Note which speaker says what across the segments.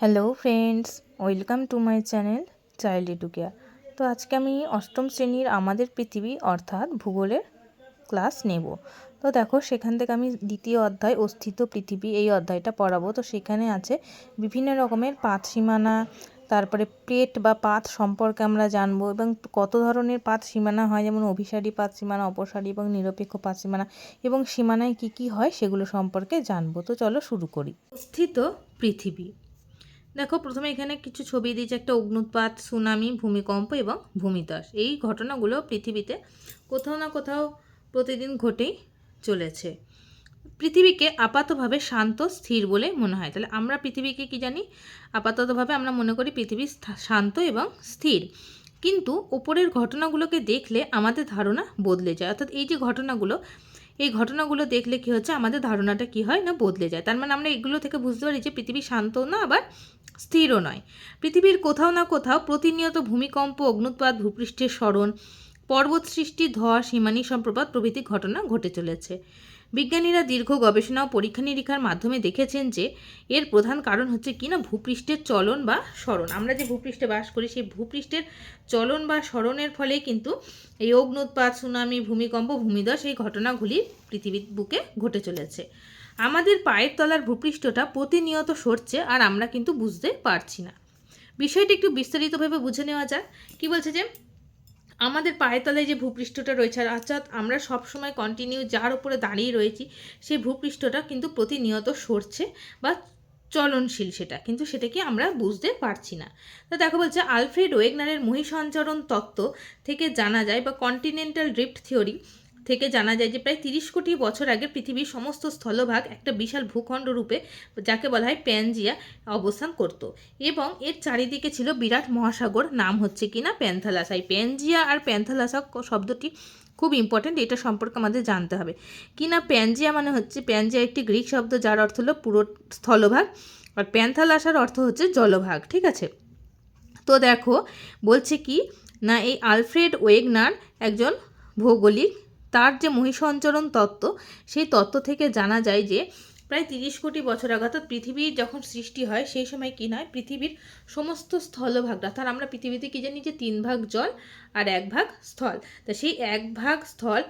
Speaker 1: Hello friends welcome to my channel child educare তো আজকে আমি অষ্টম শ্রেণির আমাদের পৃথিবী, অর্থাৎ ভূগোলের ক্লাস নেব। তো দেখো, সেখান থেকে আমি দ্বিতীয় অধ্যায়, অস্থিত পৃথিবী, এই অধ্যায়টা পড়াবো। তো সেখানে আছে বিভিন্ন রকমের পাত সীমানা, তারপরে প্লেট বা পাত সম্পর্কে আমরা জানব এবং কত ধরনের পাত সীমানা হয়, যেমন অভিসারী পাত সীমানা, অপসারী এবং নিরপেক্ষ পাত সীমানা, এবং সীমানায় কি কি হয় সেগুলো সম্পর্কে জানব। তো চলো শুরু করি। অস্থিত পৃথিবী। দেখো, প্রথমে এখানে কিছু ছবি দিয়েছে, একটা অগ্নুৎপাত, সুনামি, ভূমিকম্প এবং ভূমিধস। এই ঘটনাগুলো পৃথিবীতে কোথাও না কোথাও প্রতিদিন ঘটেই চলেছে। পৃথিবীকে আপাতভাবে শান্ত, স্থির বলে মনে হয়। তাহলে আমরা পৃথিবীকে কি জানি? আপাততভাবে আমরা মনে করি পৃথিবী শান্ত এবং স্থির। কিন্তু ওপরের ঘটনাগুলোকে দেখলে আমাদের ধারণা বদলে যায়। অর্থাৎ এই যে ঘটনাগুলো, এই ঘটনাগুলো দেখলে কি হচ্ছে? আমাদের ধারণাটা কি হয়? না বদলে যায়। তার মানে আমরা এগুলো থেকে বুঝতে পারি যে পৃথিবী শান্ত না, আবার স্থিরও নয়। পৃথিবীর কোথাও না কোথাও প্রতিনিয়ত ভূমিকম্প, অগ্নুৎপাত, ভূপৃষ্ঠের স্মরণ পর্বত সৃষ্টি, ধোয়া, সীমানি সম্প্রপাত প্রভৃতি ঘটনা ঘটে চলেছে। বিজ্ঞানীরা দীর্ঘ গবেষণা ও পরীক্ষা নিরীক্ষার মাধ্যমে দেখেছেন যে এর প্রধান কারণ হচ্ছে কি না ভূপৃষ্ঠের চলন বা স্মরণ আমরা যে ভূপৃষ্ঠে বাস করি, সেই ভূপৃষ্ঠের চলন বা স্মরণের ফলে কিন্তু এই অগ্নুৎপাত, সুনামি, ভূমিকম্প, ভূমিধস এই ঘটনাগুলি পৃথিবীর বুকে ঘটে চলেছে। আমাদের পায়ের তলার ভূপৃষ্ঠটা প্রতিনিয়ত সরছে আর আমরা কিন্তু বুঝতে পারছি না। বিষয়টি একটু বিস্তারিতভাবে বুঝে নেওয়া যাক। কি বলছে যে, আমাদের পায়ের তলায় যে ভূপৃষ্ঠটা রয়েছে আর অর্থাৎ আমরা সবসময় কন্টিনিউ যার উপরে দাঁড়িয়ে রয়েছি, সেই ভূপৃষ্ঠটা কিন্তু প্রতিনিয়ত সরছে বা চলনশীল সেটা। কিন্তু সেটাকে আমরা বুঝতে পারছি না। তো দেখো বলছে, আলফ্রেড ওয়েগনারের মহিসঞ্চরণ তত্ত্ব থেকে জানা যায় বা কন্টিনেন্টাল ড্রিফট থিওরি থেকে জানা যায় যে প্রায় তিরিশ কোটি বছর আগে পৃথিবীর সমস্ত স্থলভাগ একটা বিশাল ভূখণ্ড রূপে যাকে বলা হয় প্যানজিয়া অবস্থান করত এবং এর চারিদিকে ছিল বিরাট মহাসাগর। নাম হচ্ছে কিনা? প্যান্থালাসা। এই প্যানজিয়া আর প্যান্থালাসা শব্দটি খুব ইম্পর্ট্যান্ট এটা সম্পর্কে আমাদের জানতে হবে। কিনা প্যানজিয়া মানে হচ্ছে, প্যানজিয়া একটি গ্রিক শব্দ যার অর্থ হলো পুরো স্থলভাগ আর প্যান্থালাসার অর্থ হচ্ছে জলভাগ, ঠিক আছে? তো দেখো, বলছে কি, না এই আলফ্রেড ওয়েগনার একজন ভৌগোলিক তার যে মহিষঞ্চরণ তত্ত্ব, সেই তত্ত্ব থেকে জানা যায় যে প্রায় তিরিশ কোটি বছর আগে, অর্থাৎ পৃথিবীর যখন সৃষ্টি হয়, সেই সময় কী নয়, পৃথিবীর সমস্ত স্থলভাগ, অর্থাৎ আমরা পৃথিবীতে কী জানি যে তিন ভাগ জল আর এক ভাগ স্থল। তা সেই এক ভাগ স্থল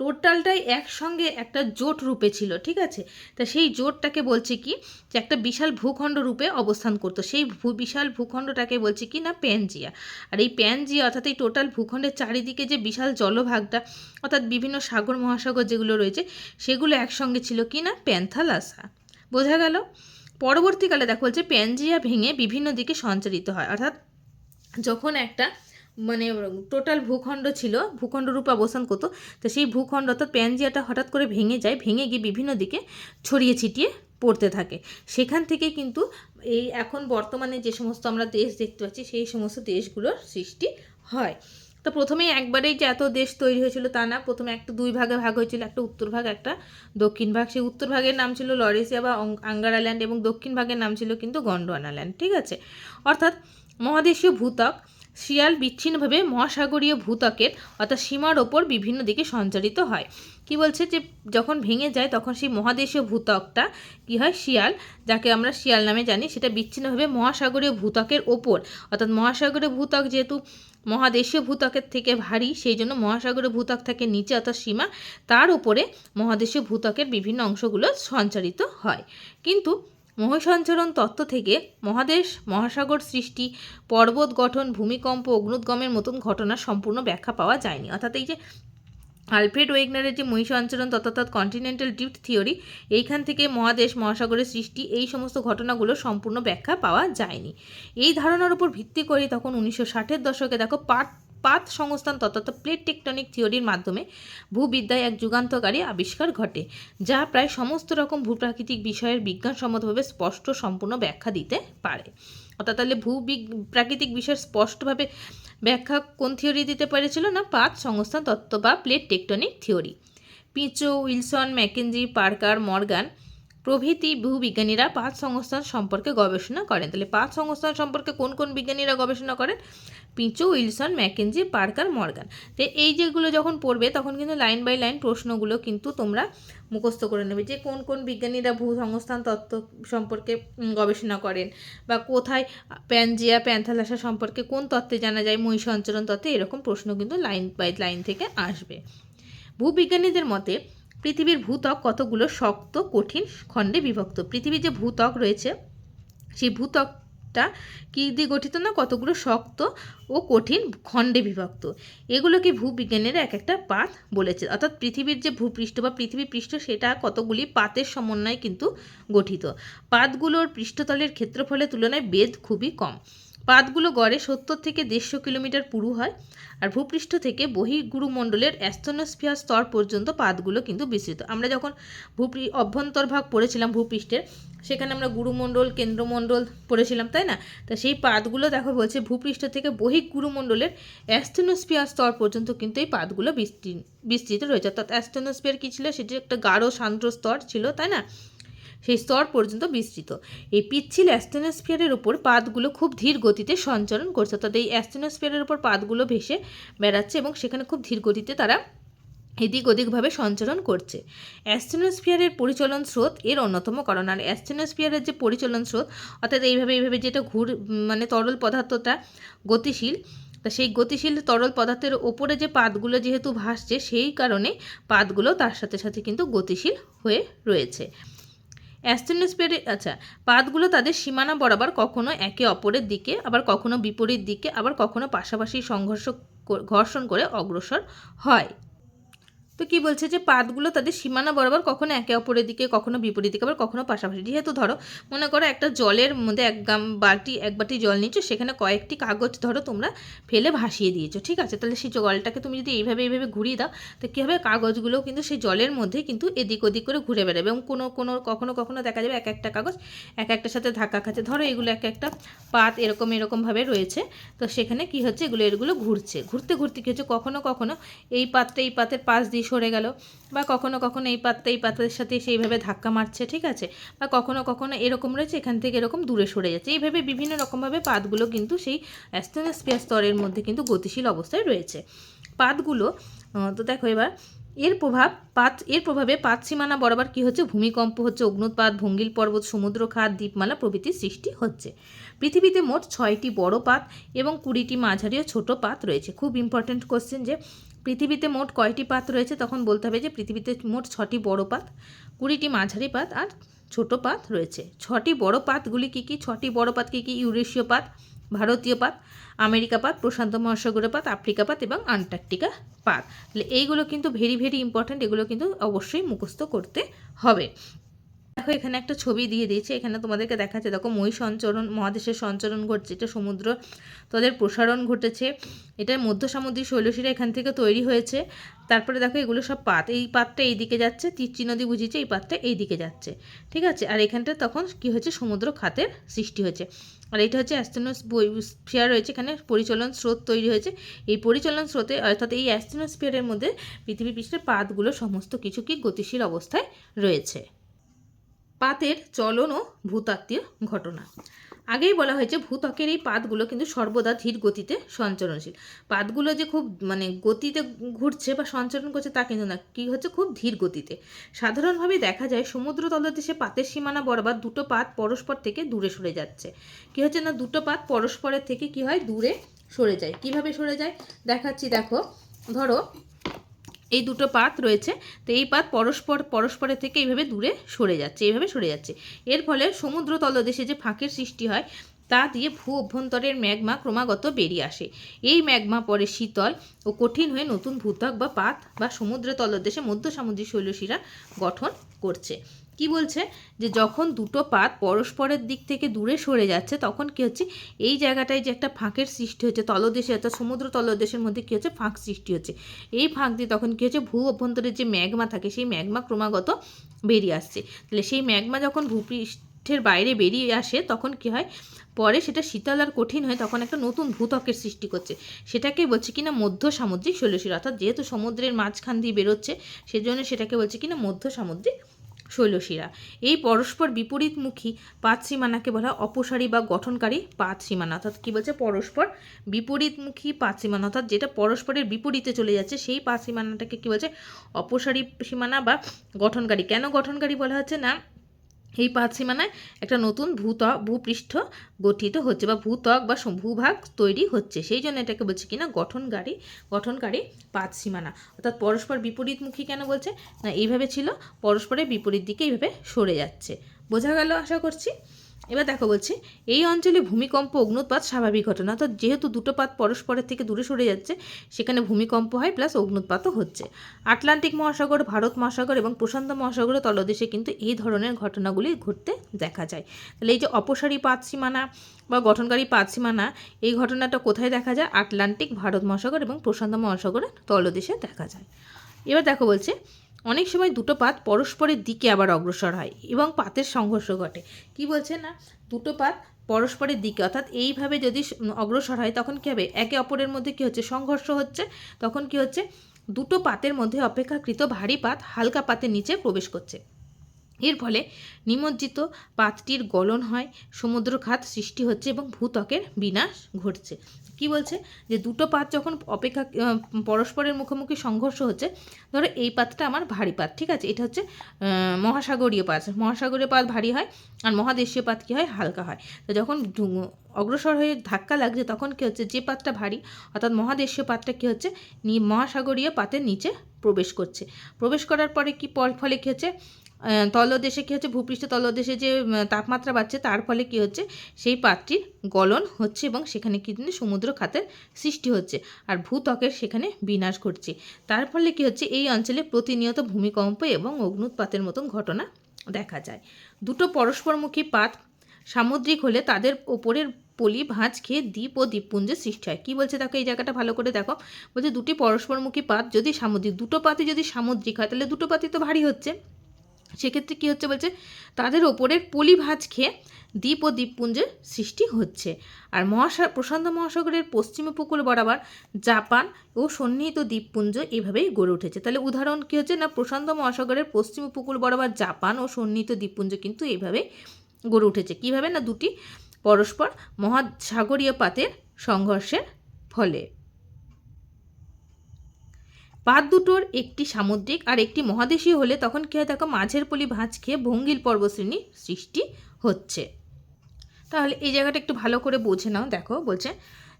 Speaker 1: টোটালটাই একসঙ্গে একটা জোট রূপে ছিল, ঠিক আছে? তা সেই জোটটাকে বলছে কি, যে একটা বিশাল ভূখণ্ড রূপে অবস্থান করতো। সেই বিশাল ভূখণ্ডটাকে বলছে কি না, প্যানজিয়া। আর এই প্যানজিয়া, অর্থাৎ এই টোটাল ভূখণ্ডের চারিদিকে যে বিশাল জলভাগটা, অর্থাৎ বিভিন্ন সাগর, মহাসাগর যেগুলো রয়েছে, সেগুলো একসঙ্গে ছিল কি না, প্যান্থালাসা। বোঝা গেল? পরবর্তীকালে দেখো বলছে, প্যানজিয়া ভেঙে বিভিন্ন দিকে সঞ্চারিত হয়। অর্থাৎ যখন একটা মানে টোটাল ভূখণ্ড ছিল, ভূখণ্ড রূপে অবস্থান করতো তো সেই ভূখণ্ড অর্থাৎ প্যানজিয়াটা হঠাৎ করে ভেঙে যায়, ভেঙে গিয়ে বিভিন্ন দিকে ছড়িয়ে ছিটিয়ে পড়তে থাকে। সেখান থেকে কিন্তু এই এখন বর্তমানে যে সমস্ত আমরা দেশ দেখতে পাচ্ছি, সেই সমস্ত দেশগুলোর সৃষ্টি হয়। তো প্রথমেই একবারেই যে এত দেশ তৈরি হয়েছিল তা না, প্রথমে একটা দুই ভাগে ভাগ হয়েছিল, একটা উত্তর ভাগ, একটা দক্ষিণ ভাগ। সেই উত্তর ভাগের নাম ছিল লরেসিয়া বা অং- আঙ্গারা এবং দক্ষিণ ভাগের নাম ছিল কিন্তু গন্ডোয়ানাল্যান্ড ঠিক আছে? অর্থাৎ মহাদেশীয় ভূত্বক শিয়াল বিচ্ছিন্নভাবে মহাসাগরীয় ভূত্বকের অর্থাৎ সীমার ওপর বিভিন্ন দিকে সঞ্চারিত হয়। কি বলছে যে যখন ভেঙে যায় তখন সেই মহাদেশীয় ভূত্বকটা কি হয়? শিয়াল, যাকে আমরা শিয়াল নামে জানি, সেটা বিচ্ছিন্নভাবে মহাসাগরীয় ভূত্বকের ওপর। অর্থাৎ মহাসাগরীয় ভূত্বক যেহেতু মহাদেশীয় ভূত্বকের থেকে ভারী, সেই জন্য মহাসাগরীয় ভূত্বক থাকে নিচে অর্থাৎ সীমা। তার উপরে মহাদেশীয় ভূত্বকের বিভিন্ন অংশগুলো সঞ্চারিত হয়। কিন্তু মহাসঞ্চরণ তত্ত্ব থেকে মহাদেশ, মহাসাগর সৃষ্টি, পর্বত গঠন, ভূমিকম্প, অগ্নুদ্গমের মতন ঘটনার সম্পূর্ণ ব্যাখ্যা পাওয়া যায়নি। অর্থাৎ এই যে আলফ্রেড ওয়েগনারের যে মহিষ মহিষাঞ্চরণ তথা কন্টিনেন্টাল ড্রিফট থিওরি এইখান থেকে মহাদেশ, মহাসাগরের সৃষ্টি, এই সমস্ত ঘটনাগুলো সম্পূর্ণ ব্যাখ্যা পাওয়া যায়নি। এই ধারণার উপর ভিত্তি করে তখন উনিশশো ষাটের দশকে দেখো পাট পাত সংস্থান তথা প্লেট টেকটনিক থিওরির মাধ্যমে ভূবিদ্যায় এক যুগান্তকারী আবিষ্কার ঘটে, যা প্রায় সমস্ত রকম ভূপ্রাকৃতিক বিষয়ের বিজ্ঞানসম্মতভাবে স্পষ্ট সম্পূর্ণ ব্যাখ্যা দিতে পারে। অর্থাৎ তাহলে ভূ প্রাকৃতিক বিষয়ের স্পষ্টভাবে ব্যাখ্যা কোন থিওরি দিতে পেরেছিল না? পাত সংস্থান তত্ত্ব বা plate tectonic theory. Pichon, Wilson McKenzie Parker, Morgan প্রভৃতি ভূবিজ্ঞানীরা পাঁচ সংস্থান সম্পর্কে গবেষণা করেন। তাহলে পাঁচ সংস্থান সম্পর্কে কোন কোন বিজ্ঞানীরা গবেষণা করেন? Pichon, Wilson McKenzie Parker, Morgan. তো এই যেগুলো যখন পড়বে, তখন কিন্তু লাইন বাই লাইন প্রশ্নগুলো কিন্তু তোমরা মুখস্থ করে নেবে যে কোন কোন বিজ্ঞানীরা ভূ সংস্থান তত্ত্ব সম্পর্কে গবেষণা করেন বা কোথায় প্যানজিয়া, প্যান্থালাসা সম্পর্কে কোন তত্ত্বে জানা যায়, মহিষ সঞ্চরণ তত্ত্বে এরকম প্রশ্ন কিন্তু লাইন বাই লাইন থেকে আসবে। ভূবিজ্ঞানীদের মতে পৃথিবীর ভূত্বক কতগুলো শক্ত, কঠিন খণ্ডে বিভক্ত? পৃথিবীর যে ভূত্বক রয়েছে, সেই ভূত্বকটা কী দিয়ে গঠিত না? কতগুলো শক্ত ও কঠিন খণ্ডে বিভক্ত। এগুলোকে ভূবিজ্ঞানের এক একটা পাত বলেছে। অর্থাৎ পৃথিবীর যে ভূপৃষ্ঠ বা পৃথিবী পৃষ্ঠ, সেটা কতগুলি পাতের সমন্বয়ে কিন্তু গঠিত। পাতগুলোর পৃষ্ঠতলের ক্ষেত্রফলের তুলনায় বেদ খুবই কম। পাতগুলো গড়ে সত্তর থেকে দেড়শো কিলোমিটার পুরু হয় আর ভূপৃষ্ঠ থেকে বহির্গুরুমণ্ডলের অ্যাস্থনোস্ফিয়ার স্তর পর্যন্ত পাতগুলো কিন্তু বিস্তৃত। আমরা যখন ভূপৃ অভ্যন্তরভাগ পড়েছিলাম ভূপৃষ্ঠের, সেখানে আমরা গুরুমণ্ডল, কেন্দ্রমণ্ডল পড়েছিলাম, তাই না? তা সেই পাতগুলো দেখো বলছে ভূপৃষ্ঠ থেকে বহির্গুরুমণ্ডলের অ্যাস্থনোস্ফিয়ার স্তর পর্যন্ত কিন্তু এই পাতগুলো বিস্তৃ- বিস্তৃত রয়েছে। অর্থাৎ অ্যাস্থনোস্ফিয়ার কী ছিল? সেটি একটা গাঢ়, শান্ত স্তর ছিল, তাই না? সেই স্তর পর্যন্ত বিস্তৃত। এই পিচ্ছিল অ্যাস্টেনোস্ফিয়ারের উপর পাতগুলো খুব ধীর গতিতে সঞ্চরণ করছে। অর্থাৎ এই অ্যাস্টেনোস্ফিয়ারের উপর পাতগুলো ভেসে বেড়াচ্ছে এবং সেখানে খুব ধীর গতিতে তারা এদিক ওদিকভাবে সঞ্চরণ করছে। অ্যাস্টেনোস্ফিয়ারের পরিচলন স্রোত এর অন্যতম কারণ। আর অ্যাস্টেনোস্ফিয়ারের যে পরিচলন স্রোত, অর্থাৎ এইভাবে এইভাবে যেটা ঘুর মানে তরল পদার্থটা গতিশীল, তা সেই গতিশীল তরল পদার্থের ওপরে যে পাতগুলো যেহেতু ভাসছে, সেই কারণে পাতগুলো তার সাথে সাথে কিন্তু গতিশীল হয়ে রয়েছে। অ্যাস্টেনোস্ফিয়ারে আচ্ছা পাতগুলো তাদের সীমানা বরাবর কখনো একে অপরের দিকে, আবার কখনো বিপরীত দিকে, আবার কখনো পাশাপাশি সংঘর্ষ ঘর্ষণ করে অগ্রসর হয়। তো কি বলছে যে পাতগুলো তাদের সীমানা বরাবর কখনো একে অপরের দিকে, কখনো বিপরীত দিকে, আবার কখনো পাশাপাশি। যেহেতু ধরো, মনে করো একটা জলের মধ্যে এক গাম বালতি, এক বাটি জল নিচ্ছ সেখানে কয়েকটি কাগজ ধরো তোমরা ফেলে ভাসিয়ে দিয়েছ, ঠিক আছে? তাহলে সেই জলটাকে তুমি যদি এইভাবে এইভাবে ঘুরিয়ে দাও, তো কী হবে? কাগজগুলো কিন্তু সেই জলের মধ্যে কিন্তু এদিক ওদিক করে ঘুরে বেড়াবে এবং কোনো কোনো, কখনো কখনো দেখা যাবে এক একটা কাগজ এক একটার সাথে ধাক্কা খাচ্ছে। ধরো এগুলো এক একটা পাত এরকম এরকমভাবে রয়েছে, তো সেখানে কি হচ্ছে? এগুলো এগুলো ঘুরছে। ঘুরতে ঘুরতে কী হচ্ছে? কখনো কখনো এই পাতটা এই পাতের পাশ দিয়ে সরে গেল। বা কখনো কখনো এই পাতটা এই পাতের সাথে সেইভাবে ধাক্কা মারছে, ঠিক আছে? বা কখনো কখনো এরকম রয়েছে, এখান থেকে এরকম দূরে সরে যাচ্ছে। এইভাবে বিভিন্ন রকমভাবে পাতগুলো কিন্তু সেই অ্যাস্টেনোস্ফিয়ার স্তরের মধ্যে কিন্তু গতিশীল অবস্থায় রয়েছে। পাতগুলো তো দেখো এবার, এর প্রভাব পাত, এর প্রভাবে পাত সীমানা বরাবর কী হচ্ছে? ভূমিকম্প হচ্ছে, অগ্নুৎপাত, ভঙ্গিল পর্বত, সমুদ্র খাত দ্বীপমালা প্রভৃতির সৃষ্টি হচ্ছে। পৃথিবীতে মোট ছয়টি বড় পাত এবং কুড়িটি মাঝারি ও ছোট পাত রয়েছে। খুব ইম্পর্ট্যান্ট কোশ্চেন যে পৃথিবীতে মোট কয়টি পাত রয়েছে তখন বলতে হবে যে পৃথিবীতে মোট ছটি বড় পাত, কুড়িটি মাঝারি পাত আর ছোট পাত রয়েছে। ছটি বড় পাতগুলি কী কী? ছটি বড় পাত কী কী? ইউরেশীয় পাত, ভারতীয় পাত, আমেরিকা পাত, প্রশান্ত মহাসাগরীয় পাত, আফ্রিকা পাত এবং আন্টার্কটিকা পাত। তাহলে এইগুলো কিন্তু ভেরি ভেরি ইম্পর্ট্যান্ট এগুলো কিন্তু অবশ্যই মুখস্থ করতে হবে। দেখো, এখানে একটা ছবি দিয়ে দিয়েছে। এখানে তোমাদেরকে দেখাচ্ছে, দেখো মই সঞ্চরণ, মহাদেশের সঞ্চরণ ঘটছে, এটা সমুদ্র, তাদের প্রসারণ ঘটেছে। এটা মধ্য সামুদ্রিক শৈলশিরা এখান থেকে তৈরি হয়েছে। তারপরে দেখো, এগুলো সব পাত, এই পাতটা এই দিকে যাচ্ছে, তিরচি নদী বুঝিয়েছে, এই পাতটা এই দিকে যাচ্ছে, ঠিক আছে? আর এখানটা তখন কি হয়েছে? সমুদ্র খাতের সৃষ্টি হয়েছে। আর এটা হচ্ছে অ্যাস্টেনোস স্ফিয়ার রয়েছে, এখানে পরিচলন স্রোত তৈরি হয়েছে। এই পরিচলন স্রোতে, অর্থাৎ এই অ্যাস্টেনোস্ফিয়ারের মধ্যে পৃথিবী পৃষ্ঠের পাতগুলো সমস্ত কিছু কি গতিশীল অবস্থায় রয়েছে। পাতের চলন ও ভূতাত্ত্বীয় ঘটনা। আগেই বলা হয়েছে ভূত্বকের এই পাতগুলো কিন্তু সর্বদা ধীর গতিতে সঞ্চরণশীল পাতগুলো যে খুব মানে গতিতে ঘুরছে বা সঞ্চরণ করছে তা কিন্তু না, কী হচ্ছে খুব ধীর গতিতে। সাধারণভাবে দেখা যায় সমুদ্র তলদেশে পাতের সীমানা বরাবর দুটো পাত পরস্পর থেকে দূরে সরে যাচ্ছে। কী হচ্ছে না, দুটো পাত পরস্পরের থেকে কি হয়? দূরে সরে যায়। কীভাবে সরে যায়? দেখাচ্ছি, দেখো। ধরো এই দুটো পাত রয়েছে। তো এই পাত পরস্পর, পরস্পরের থেকে এইভাবে দূরে সরে যাচ্ছে, এইভাবে সরে যাচ্ছে। এর ফলে সমুদ্র তলদেশে যে ফাঁকের সৃষ্টি হয়, তা দিয়ে ভূ অভ্যন্তরের ম্যাগমা ক্রমাগত বেরিয়ে আসে। এই ম্যাগমা পরে শীতল ও কঠিন হয়ে নতুন ভূত্বক বা পাত বা সমুদ্র তলদেশে মধ্য সামুদ্রিক শৈলশিরা গঠন করছে। কি বলছে? যে যখন দুটো পাত পরস্পরের দিক থেকে দূরে সরে যাচ্ছে, তখন কি হচ্ছে? এই জায়গাটায় যে একটা ফাঁকের সৃষ্টি হচ্ছে, তলদেশে অর্থাৎ সমুদ্র তলদেশের মধ্যে কি হচ্ছে? ফাঁক সৃষ্টি হচ্ছে। এই ফাঁক দিয়ে তখন কি হচ্ছে? ভূ অভ্যন্তরের যে ম্যাগমা থাকে, সেই ম্যাগমা ক্রমাগত বেরিয়ে আসছে। তাহলে সেই ম্যাগমা যখন ভূপৃষ্ঠের বাইরে বেরিয়ে আসে, তখন কি হয়? পরে সেটা শীতল আর কঠিন হয়, তখন একটা নতুন ভূত্বকের সৃষ্টি করছে। সেটাকে বলছে কিনা মধ্য সামুদ্রিক শৈলশিরা অর্থাৎ যেহেতু সমুদ্রের মাঝখান দিয়ে বেরোচ্ছে, সেজন্য সেটাকে বলছে কিনা মধ্য সামুদ্রিক শৈলশিরা। এই পরস্পর বিপরীতমুখী পাঁচ সীমানাকে বলা অপসারী বা গঠনকারী পাঁচ সীমানা। অর্থাৎ কী বলছে? পরস্পর বিপরীতমুখী পাঁচ সীমানা। অর্থাৎ যেটা পরস্পরের বিপরীতে চলে যাচ্ছে, সেই পাঁচ সীমানাটাকে কী বলছে? অপসারী সীমানা বা গঠনকারী। কেন গঠনকারী বলা হচ্ছে না? এই পাঁচ সীমানায় একটা নতুন ভূত্বক, ভূপৃষ্ঠ গঠিত হচ্ছে বা ভূত্বক বা ভূভাগ তৈরি হচ্ছে। সেই জন্য এটাকে বলছে কিনা গঠনকারী গঠনকারী পাঁচ সীমানা। অর্থাৎ পরস্পর বিপরীতমুখী কেন বলছে? না, এইভাবে ছিল, পরস্পরের বিপরীত দিকে এইভাবে সরে যাচ্ছে। বোঝা গেল আশা করছি? এবার দেখো বলছে, এই অঞ্চলে ভূমিকম্প, অগ্নুৎপাত স্বাভাবিক ঘটনা। অর্থাৎ যেহেতু দুটো পাত পরস্পরের থেকে দূরে সরে যাচ্ছে, সেখানে ভূমিকম্প হয় প্লাস অগ্নুৎপাতও হচ্ছে। আটলান্টিক মহাসাগর, ভারত মহাসাগর এবং প্রশান্ত মহাসাগরের তলদেশে কিন্তু এই ধরনের ঘটনাগুলি ঘটতে দেখা যায়। তাহলে এই যে অপসারী পাত সীমানা বা গঠনকারী পাত সীমানা, এই ঘটনাটা কোথায় দেখা যায়? আটলান্টিক, ভারত মহাসাগর এবং প্রশান্ত মহাসাগরের তলদেশে দেখা যায়। এবার দেখো বলছে অনেক সময় দুটো পাত পরস্পরের দিকে আবার অগ্রসর হয় এবং পাতের সংঘর্ষ ঘটে। কি বলছে না? দুটো পাত পরস্পরের দিকে, অর্থাৎ এইভাবে যদি অগ্রসর হয় তখন কী হবে? একে অপরের মধ্যে কী হচ্ছে? সংঘর্ষ হচ্ছে। তখন কী হচ্ছে? দুটো পাতের মধ্যে অপেক্ষাকৃত ভারী পাত হালকা পাতের নিচে প্রবেশ করছে। এর ফলে নিমজ্জিত পাতটির গলন হয় সমুদ্র খাত সৃষ্টি হচ্ছে এবং ভূত্বকের বিনাশ ঘটছে। কি বলছে? যে দুটো পাত যখন অপেক্ষা পরস্পরের মুখোমুখি সংঘর্ষ হচ্ছে, ধরো এই পাতটা আমার ভারী পাত, ঠিক আছে? এটা হচ্ছে মহাসাগরীয় পাত। মহাসাগরীয় পাত ভারী হয় আর মহাদেশীয় পাত কী হয়? হালকা হয়। তো যখন অগ্রসর হয়ে ধাক্কা লাগছে, তখন কী হচ্ছে? যে পাতটা ভারী, অর্থাৎ মহাদেশীয় পাতটা কী হচ্ছে? মহাসাগরীয় পাতের নিচে প্রবেশ করছে। প্রবেশ করার পরে কি ফলে কী হচ্ছে? তলদেশে কী হচ্ছে? ভূপৃষ্ঠ তলদেশে যে তাপমাত্রা বাড়ছে, তার ফলে কী হচ্ছে? সেই পাতটির গলন হচ্ছে এবং সেখানে কিন্তু সমুদ্র খাতের সৃষ্টি হচ্ছে আর ভূত্বকের সেখানে বিনাশ ঘটছে। তার ফলে কী হচ্ছে? এই অঞ্চলে প্রতিনিয়ত ভূমিকম্প এবং অগ্নুৎপাতের মতন ঘটনা দেখা যায়। দুটো পরস্পরমুখী পাত সামুদ্রিক হলে তাদের ওপরের পলি ভাঁজ খেয়ে দ্বীপ ও দ্বীপপুঞ্জের সৃষ্টি হয়। কী বলছে দেখো এই জায়গাটা ভালো করে দেখো। বলছে দুটি পরস্পরমুখী পাত যদি সামুদ্রিক, দুটো পাতি যদি সামুদ্রিক হয়, তাহলে দুটো পাতি তো ভারী হচ্ছে। সেক্ষেত্রে কী হচ্ছে বলছে? তাদের ওপরের পলি ভাঁজ খেয়ে দ্বীপ ও দ্বীপপুঞ্জের সৃষ্টি হচ্ছে। আর মহাসা, প্রশান্ত মহাসাগরের পশ্চিম উপকূল বরাবর জাপান ও সন্নিহিত দ্বীপপুঞ্জ এভাবেই গড়ে উঠেছে। তাহলে উদাহরণ কী হচ্ছে? না, প্রশান্ত মহাসাগরের পশ্চিম উপকূল বরাবর জাপান ও সন্নিহিত দ্বীপপুঞ্জ কিন্তু এইভাবে গড়ে উঠেছে। কীভাবে? না, দুটি পরস্পর মহাসাগরীয় পাতের সংঘর্ষের ফলে। পাত দুটোর একটি সামুদ্রিক আর একটি মহাদেশীয় হলে তখন কী হয় দেখো, মাঝের পলি ভাঁজ খেয়ে ভঙ্গিল পর্বশ্রেণী সৃষ্টি হচ্ছে। তাহলে এই জায়গাটা একটু ভালো করে বোঝে নাও। দেখো, বলছে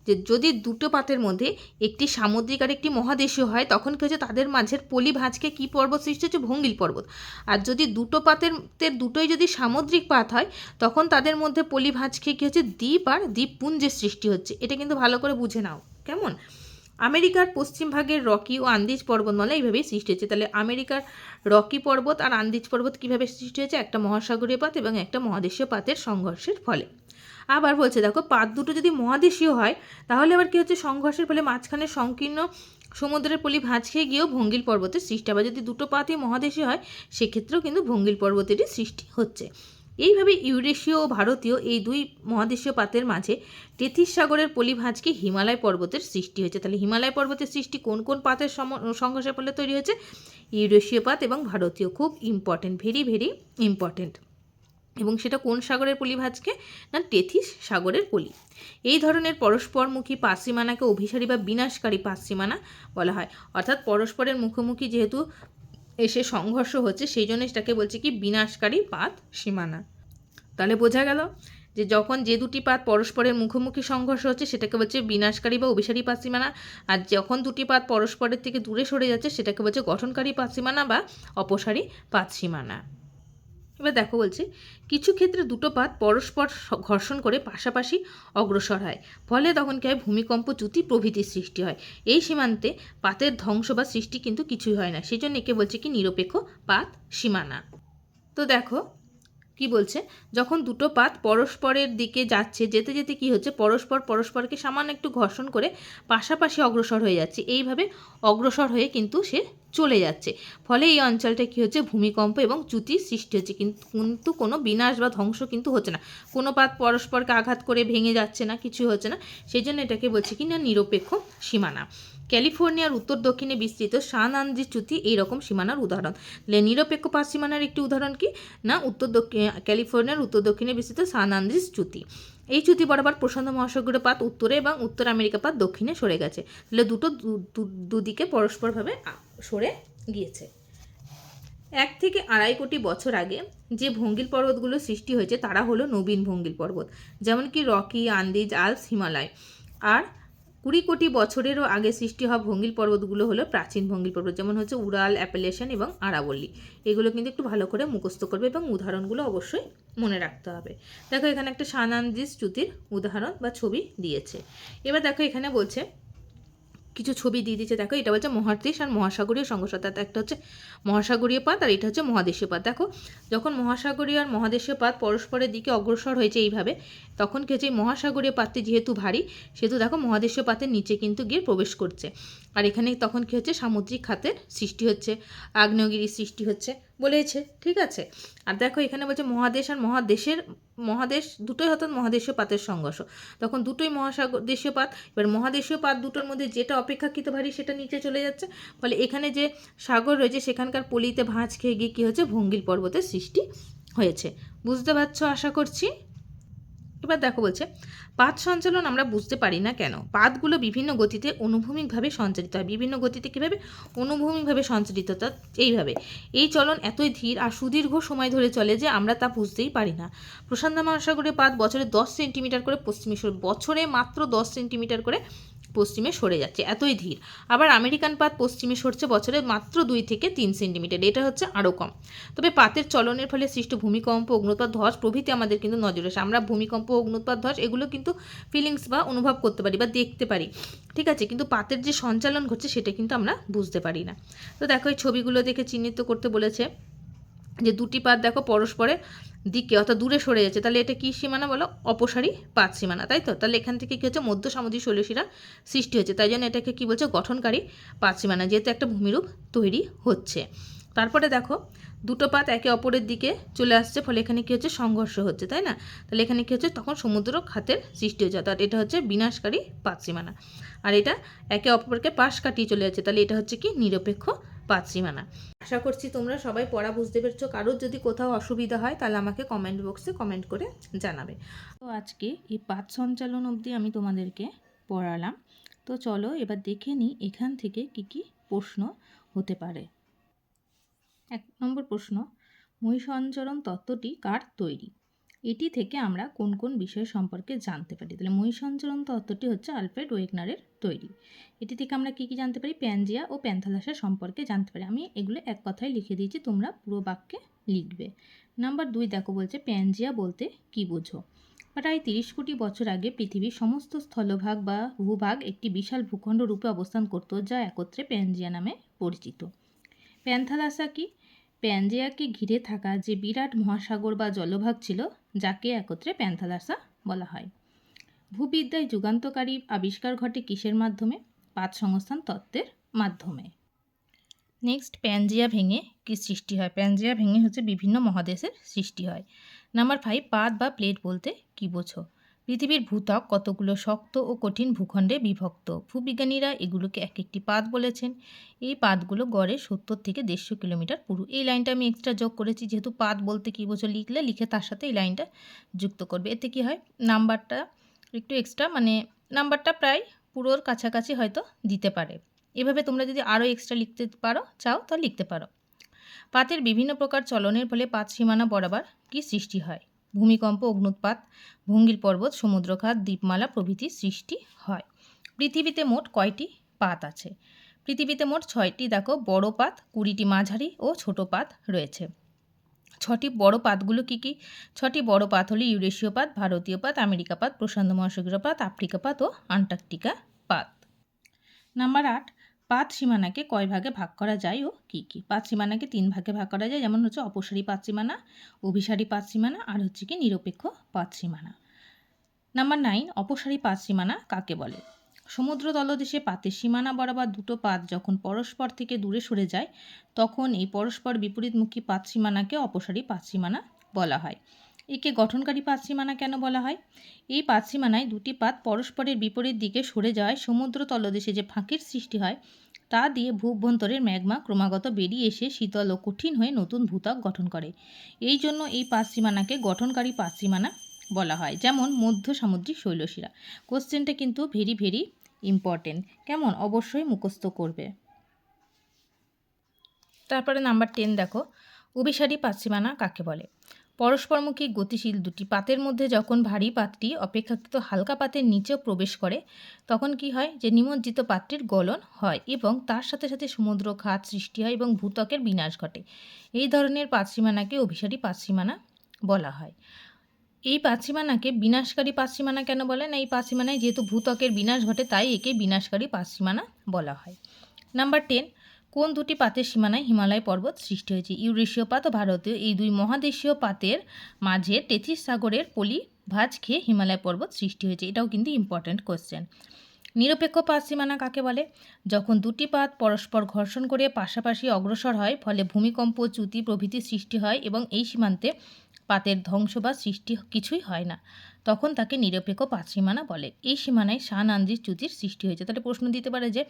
Speaker 1: যে যদি দুটো পাতের মধ্যে একটি সামুদ্রিক আর একটি মহাদেশীয় হয়, তখন কী হচ্ছে, তাদের মাঝের পলি ভাঁজকে কী পর্বত সৃষ্টি হচ্ছে? ভঙ্গিল পর্বত। আর যদি দুটো পাতের দুটোই যদি সামুদ্রিক পাত হয়, তখন তাদের মধ্যে পলি ভাঁজকে কী হচ্ছে, দ্বীপ আর দ্বীপপুঞ্জের সৃষ্টি হচ্ছে। এটা কিন্তু ভালো করে বুঝে নাও। কেমন? আমেরিকার পশ্চিম ভাগের রকি ও আন্দিজ পর্বতমালা এইভাবেই সৃষ্টি হচ্ছে তাহলে আমেরিকার রকি পর্বত আর আন্দিজ পর্বত কীভাবে সৃষ্টি হয়েছে? একটা মহাসাগরীয় পাত এবং একটা মহাদেশীয় পাতের সংঘর্ষের ফলে। আবার বলছে, দেখো, পাত দুটো যদি মহাদেশীয় হয়, তাহলে আবার কী হচ্ছে? সংঘর্ষের ফলে মাঝখানে সংকীর্ণ সমুদ্রের পলি ভাঁজ খেয়ে গিয়েও ভঙ্গিল পর্বতের সৃষ্টি। আবার যদি দুটো পাতই মহাদেশীয় হয়, সেক্ষেত্রেও কিন্তু ভঙ্গিল পর্বতেরই সৃষ্টি হচ্ছে। এইভাবে ইউরেশীয় ও ভারতীয় এই দুই মহাদেশীয় পাতের মাঝে তেথিস সাগরের পলিভাঁজকে হিমালয় পর্বতের সৃষ্টি হয়েছে। তাহলে হিমালয় পর্বতের সৃষ্টি কোন কোন পাতের সংঘর্ষের ফলে তৈরি হয়েছে? ইউরেশীয় পাত এবং ভারতীয় খুব ইম্পর্টেন্ট ভেরি ভেরি ইম্পর্টেন্ট এবং সেটা কোন সাগরের পলিভাজকে? না টেথিস সাগরের পলি। এই ধরনের পরস্পরমুখী পাসিমানাকে অভিসারী বা বিনাশকারী পাসিমানা বলা হয়। অর্থাৎ পরস্পরের মুখোমুখি যেহেতু এসে সংঘর্ষ হচ্ছে, সেই জন্য সেটাকে বলছে কি, বিনাশকারী পাত সীমানা। তাহলে বোঝা গেল যে যখন যে দুটি পাত পরস্পরের মুখোমুখি সংঘর্ষ হচ্ছে, সেটাকে বলছে বিনাশকারী বা অভিসারী পাত সীমানা। আর যখন দুটি পাত পরস্পরের থেকে দূরে সরে যাচ্ছে, সেটাকে বলছে গঠনকারী পাত সীমানা বা অপসারী পাত সীমানা। এবার দেখো বলছে, কিছু ক্ষেত্রে দুটো পাত পরস্পর ঘর্ষণ করে পাশাপাশি অগ্রসর হয়। ফলে তখন কী হয়? ভূমিকম্প চ্যুতি প্রভৃতির সৃষ্টি হয়। এই সীমান্তে পাতের ধ্বংস বা সৃষ্টি কিন্তু কিছুই হয় না। সেই জন্য একে বলছে কি? নিরপেক্ষ পাত সীমানা। তো দেখো কি বলছে? যখন দুটো পাত পরস্পরের দিকে যাচ্ছে, যেতে যেতে কি হচ্ছে? পরস্পর পরস্পরকে সামান্য একটু ঘর্ষণ করে পাশাপাশি অগ্রসর হয়ে যাচ্ছে। এইভাবে অগ্রসর হয়ে কিন্তু সে চলে যাচ্ছে। ফলে এই অঞ্চলটা কী হচ্ছে? ভূমিকম্প এবং চ্যুতির সৃষ্টি হচ্ছে। কিন্তু কিন্তু কোনো বিনাশ বা ধ্বংস কিন্তু হচ্ছে না। কোনো পাত পরস্পরকে আঘাত করে ভেঙে যাচ্ছে না, কিছু হচ্ছে না। সেই জন্য এটাকে বলছে কি না? নিরপেক্ষ সীমানা। ক্যালিফোর্নিয়ার উত্তর দক্ষিণে বিস্তৃত সান আন্দ্রিস চ্যুতি এইরকম সীমানার উদাহরণ। নিরপেক্ষ পাত সীমানার একটি উদাহরণ কি? না, উত্তর দক্ষিণ ক্যালিফোর্নিয়ার উত্তর দক্ষিণে বিস্তৃত সান আন্দ্রিস চ্যুতি। এই চ্যুতি বরাবর প্রশান্ত মহাসাগরীয় পাত উত্তরে এবং উত্তর আমেরিকা পাত দক্ষিণে সরে গেছে। তাহলে দুটো দুদিকে পরস্পরভাবে সরে গিয়েছে। এক থেকে আড়াই কোটি বছর আগে যে ভঙ্গিল পর্বতগুলো সৃষ্টি হয়েছে, তারা হলো নবীন ভঙ্গিল পর্বত যেমন কি রকি, আন্দিজ, আলপস, হিমালয়। আর কুড়ি কোটি বছরেরও আগে সৃষ্টি হওয়া ভঙ্গিল পর্বতগুলো হলো প্রাচীন ভঙ্গিল পর্বত, যেমন হচ্ছে উড়াল, অ্যাপেলেশন এবং আরাবল্লী। এগুলো কিন্তু একটু ভালো করে মুখস্থ করবে এবং উদাহরণগুলো অবশ্যই মনে রাখতে হবে। দেখো এখানে একটা সানান্দিস চ্যুতির উদাহরণ বা ছবি দিয়েছে। এবার দেখো এখানে বলছে কিছু ছবি দিয়ে দিচ্ছে দেখো, এটা বলছে মহাদেশ আর মহাসাগরীয় সংঘর্ষতা একটা হচ্ছে মহাসাগরীয় পাত আর এটা হচ্ছে মহাদেশীয় পাত। দেখো, যখন মহাসাগরীয় আর মহাদেশীয় পাত পরস্পরের দিকে অগ্রসর হয়েছে এইভাবে, তখন কি হচ্ছে এই মহাসাগরীয় পাতটি যেহেতু ভারী, সেহেতু দেখো মহাদেশীয় পাতের নিচে কিন্তু গিয়ে প্রবেশ করছে। আর এখানে তখন কি হচ্ছে, সামুদ্রিক খাতের সৃষ্টি হচ্ছে, আগ্নেয়গিরির সৃষ্টি হচ্ছে। বলেছে, ঠিক আছে? আর দেখো এখানে বলছে মহাদেশ আর মহাদেশের, মহাদেশ, দুটোই হতো মহাদেশীয় পাতের সংঘর্ষ। তখন দুটোই মহাসাগর দেশীয় পাত, এবার মহাদেশীয় পাত দুটোর মধ্যে যেটা অপেক্ষাকৃত ভারী সেটা নিচে চলে যাচ্ছে। ফলে এখানে যে সাগর রয়েছে, সেখানকার পলিতে ভাঁজ খেয়ে গিয়ে কী হচ্ছে ভঙ্গিল পর্বতের সৃষ্টি হয়েছে। বুঝতে পারছ? আশা করছি। এবার দেখো বলছে পাত সঞ্চালন আমরা বুঝতে পারি না কেন? পাতগুলো বিভিন্ন গতিতে অনুভূমিকভাবে সঞ্চালিত হয়। বিভিন্ন গতিতে কীভাবে? অনুভূমিকভাবে সঞ্চালিত তা এইভাবে, এই চলন এতই ধীর আর সুদীর্ঘ সময় ধরে চলে যে আমরা তা বুঝতেই পারি না। প্রশান্ত মহাসাগরের পাত বছরে দশ সেন্টিমিটার করে পশ্চিমে সরে, বছরে মাত্র দশ সেন্টিমিটার করে পশ্চিমে সরে যাচ্ছে, এতই ধীর। আবার আমেরিকান পাত পশ্চিমে সরছে বছরে মাত্র দুই থেকে তিন সেন্টিমিটার, এটা হচ্ছে আরও কম। তবে পাতের চলনের ফলে সৃষ্ট ভূমিকম্প, অগ্নুৎপাত ধস প্রভৃতি আমাদের কিন্তু নজরে আসে। আমরা ভূমিকম্প, অগ্নুৎপাত ধস, এগুলো কিন্তু ফিলিংস বা অনুভব করতে পারি বা দেখতে পারি। ঠিক আছে? কিন্তু পাতের যে সঞ্চালন ঘটছে, সেটা কিন্তু আমরা বুঝতে পারি না। তো দেখো, এই ছবিগুলো দেখে চিহ্নিত করতে বলেছে যে দুটি পাত দেখো পরস্পরের দিকে অর্থাৎ দূরে সরে যাচ্ছে, তাহলে এটা কি সীমানা বলো? অপসারী পাত সীমানা, তাই তো? তাহলে এখান থেকে কী হচ্ছে? মধ্য সামুদ্রিক শৈলশিরা সৃষ্টি হচ্ছে, তাই জন্য এটাকে কী বলছে? গঠনকারী পাত সীমানা, যেহেতু একটা ভূমিরূপ তৈরি হচ্ছে। তারপরে দেখো, দুটো পাত একে অপরের দিকে চলে আসছে, ফলে এখানে কী হচ্ছে? সংঘর্ষ হচ্ছে, তাই না? তাহলে এখানে কী হচ্ছে? তখন সমুদ্র খাতের সৃষ্টি হচ্ছে, অর্থাৎ এটা হচ্ছে বিনাশকারী পাত সীমানা। আর এটা একে অপরকে পাশ কাটিয়ে চলে যাচ্ছে, তাহলে এটা হচ্ছে কি? নিরপেক্ষ পাত সীমানা আশা করছি তোমরা সবাই পড়া বুঝতে পেরেছ। কারোর যদি কোথাও অসুবিধা হয়, তাহলে আমাকে কমেন্ট বক্সে কমেন্ট করে জানাবে। তো আজকে এই পাত সঞ্চালন অবধি আমি তোমাদেরকে পড়ালাম। তো চলো এবার দেখে নিই এখান থেকে কি কি প্রশ্ন হতে পারে। এক নম্বর প্রশ্ন, মহিষঞ্চরণ তত্ত্বটি কার তৈরি? এটি থেকে আমরা কোন কোন বিষয় সম্পর্কে জানতে পারি? তাহলে মহিষঞ্চরণ তত্ত্বটি হচ্ছে আলফ্রেড ওয়েগনারের তৈরি। এটি থেকে আমরা কী কী জানতে পারি? প্যানজিয়া ও প্যান্থালাসা সম্পর্কে জানতে পারি। আমি এগুলো এক কথায় লিখে দিয়েছি, তোমরা পুরো বাক্যে লিখবে। নাম্বার দুই দেখো, বলছে প্যানজিয়া বলতে কি বোঝো? প্রায় তিরিশ কোটি বছর আগে পৃথিবীর সমস্ত স্থলভাগ বা ভূভাগ একটি বিশাল ভূখণ্ড রূপে অবস্থান করত, যা একত্রে প্যানজিয়া নামে পরিচিত। প্যান্থালাসা কি? প্যানজিয়াকে ঘিরে থাকা যে বিরাট মহাসাগর বা জলভাগ ছিল, যাকে একত্রে প্যান্থালাসা বলা হয়। ভূবিদ্যায় যুগান্তকারী আবিষ্কার ঘটে কিসের মাধ্যমে? পাত সংস্থান তত্ত্বের মাধ্যমে। নেক্সট প্যানজিয়া ভেঙে কি সৃষ্টি হয়? প্যানজিয়া ভেঙে হচ্ছে বিভিন্ন মহাদেশের সৃষ্টি হয়। নাম্বার ফাইভ পাত বা প্লেট বলতে কি বোঝো? পৃথিবীর ভূত্বক কতগুলো শক্ত ও কঠিন ভূখণ্ডে বিভক্ত? ভূবিজ্ঞানীরা এগুলোকে এক একটি পাত বলেছেন। এই পাতগুলো গড়ে সত্তর থেকে দেড়শো কিলোমিটার পুরু। এই লাইনটা আমি এক্সট্রা যোগ করেছি, যেহেতু পাত বলতে কী বোঝো? লিখলে, লিখে তার সাথে এই লাইনটা যুক্ত করবে। এতে কি হয়? নাম্বারটা একটু এক্সট্রা মানে নাম্বারটা প্রায় পুরোর কাছাকাছি হয়তো দিতে পারে। এভাবে তোমরা যদি আরও এক্সট্রা লিখতে পারো, চাও, তা লিখতে পারো। পাতের বিভিন্ন প্রকার চলনের ফলে পাত সীমানা বরাবর কি সৃষ্টি হয়? ভূমিকম্প, অগ্নুৎপাত, ভঙ্গিল পর্বত সমুদ্রখাত দ্বীপমালা প্রভৃতি সৃষ্টি হয়। পৃথিবীতে মোট কয়টি পাত আছে? পৃথিবীতে মোট ছয়টি, দেখো, বড় পাত, কুড়িটি মাঝারি ও ছোট পাত রয়েছে। ছটি বড় পাতগুলো কি কি? ছটি বড় পাত হলো ইউরেশীয় পাত, ভারতীয় পাত, আমেরিকা পাত, প্রশান্ত মহাসাগরীয় পাত, আফ্রিকা পাত ও আন্টার্কটিকা পাত। নাম্বার আট পাত সীমানাকে কয় ভাগে ভাগ করা যায় ও কী কী? পাত সীমানাকে তিন ভাগে ভাগ করা যায়, যেমন হচ্ছে অপসারী পাত সীমানা, অভিসারী পাত সীমানা আর হচ্ছে কি নিরপেক্ষ পাত সীমানা। নাম্বার নাইন অপসারী পাত সীমানা কাকে বলে? সমুদ্র তলদেশে পাতের সীমানা বরাবর দুটো পাত যখন পরস্পর থেকে দূরে সরে যায়, তখন এই পরস্পর বিপরীতমুখী পাত সীমানাকে অপসারী পাত সীমানা বলা হয়। একে গঠনকারী পাত সীমানা কেন বলা হয়? এই পাত সীমানায় দুটি পাত পরস্পরের বিপরীত দিকে সরে যাওয়ায় সমুদ্র তলদেশে যে ফাঁকির সৃষ্টি হয়, তা দিয়ে ভূভ্যন্তরের ম্যাগমা ক্রমাগত বেরিয়ে এসে শীতল ও কঠিন হয়ে নতুন ভূত্বক গঠন করে। এই জন্য এই পাত সীমানাকে গঠনকারী পাত সীমানা বলা হয়, যেমন মধ্য সামুদ্রিক শৈলশিরা। কোশ্চেনটা কিন্তু ভেরি ভেরি ইম্পর্টেন্ট কেমন? অবশ্যই মুখস্থ করবে। তারপরে নাম্বার টেন দেখো, অভিসারী পাতসীমানা কাকে বলে? পরস্পরমুখী গতিশীল দুটি পাতের মধ্যে যখন ভারী পাতটি অপেক্ষাকৃত হালকা পাতের নিচেও প্রবেশ করে, তখন কি হয় যে নিমজ্জিত পাত্রের গলন হয় এবং তার সাথে সাথে সমুদ্র খাত সৃষ্টি হয় এবং ভূত্বকের বিনাশ ঘটে। এই ধরনের পাতসীমানাকে অভিসারী পাতসীমানা বলা হয়। এই পাতসীমানাকে বিনাশকারী পাতসীমানা কেন বলে? না, এই পাতসীমানায় যেহেতু ভূত্বকের বিনাশ ঘটে, তাই একে বিনাশকারী পাতসীমানা বলা হয়। নাম্বার টেন কোন দুটি পাতের সীমানায় হিমালয় পর্বত সৃষ্টি হয়েছে? ইউরেশীয় পাত ও ভারতীয়। এই দুই মহাদেশীয় পাতের মাঝে তেথিস সাগরের পলি ভাঁজ খেয়ে হিমালয় পর্বত সৃষ্টি হয়েছে। এটাও কিন্তু ইম্পর্ট্যান্ট কোশ্চেন নিরপেক্ষ পাত সীমানা কাকে বলে? যখন দুটি পাত পরস্পর ঘর্ষণ করে পাশাপাশি অগ্রসর হয়, ফলে ভূমিকম্প, চ্যুতি প্রভৃতি সৃষ্টি হয় এবং এই সীমান্তে পাতের ধ্বংস বা সৃষ্টি কিছুই হয় না। তখন তাকে নিরপেক্ষ পাত সীমানা বলে। এই সীমানায় শান আন্দ্রিজ চ্যুতির সৃষ্টি হয়েছে। তাহলে প্রশ্ন দিতে পারে যে,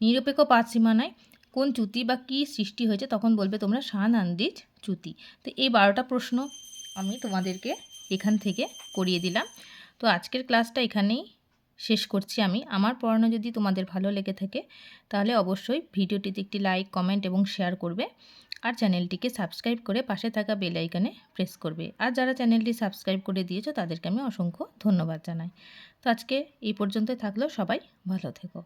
Speaker 1: নিরপেক্ষ পাত সীমানায় কোন চ্যুতি বা কী সৃষ্টি হয়েছে তখন বলবে তোমরা শান আন্দ্রিজ চ্যুতি। তো এই বারোটা প্রশ্ন আমি তোমাদেরকে এখান থেকে করিয়ে দিলাম। তো আজকের ক্লাসটা এখানেই শেষ করছি আমি। আমার পড়ানো যদি তোমাদের ভালো লেগে থাকে, তাহলে অবশ্যই ভিডিওটিতে একটি লাইক, কমেন্ট এবং শেয়ার করবে। আর চ্যানেলটিকে সাবস্ক্রাইব করে পাশে থাকা বেল আইকনে প্রেস করবে। আর যারা চ্যানেলটি সাবস্ক্রাইব করে দিয়েছ, তাদেরকে আমি অসংখ্য ধন্যবাদ জানাই। তো আজকে এই পর্যন্ত থাকলেও সবাই ভালো থেকো।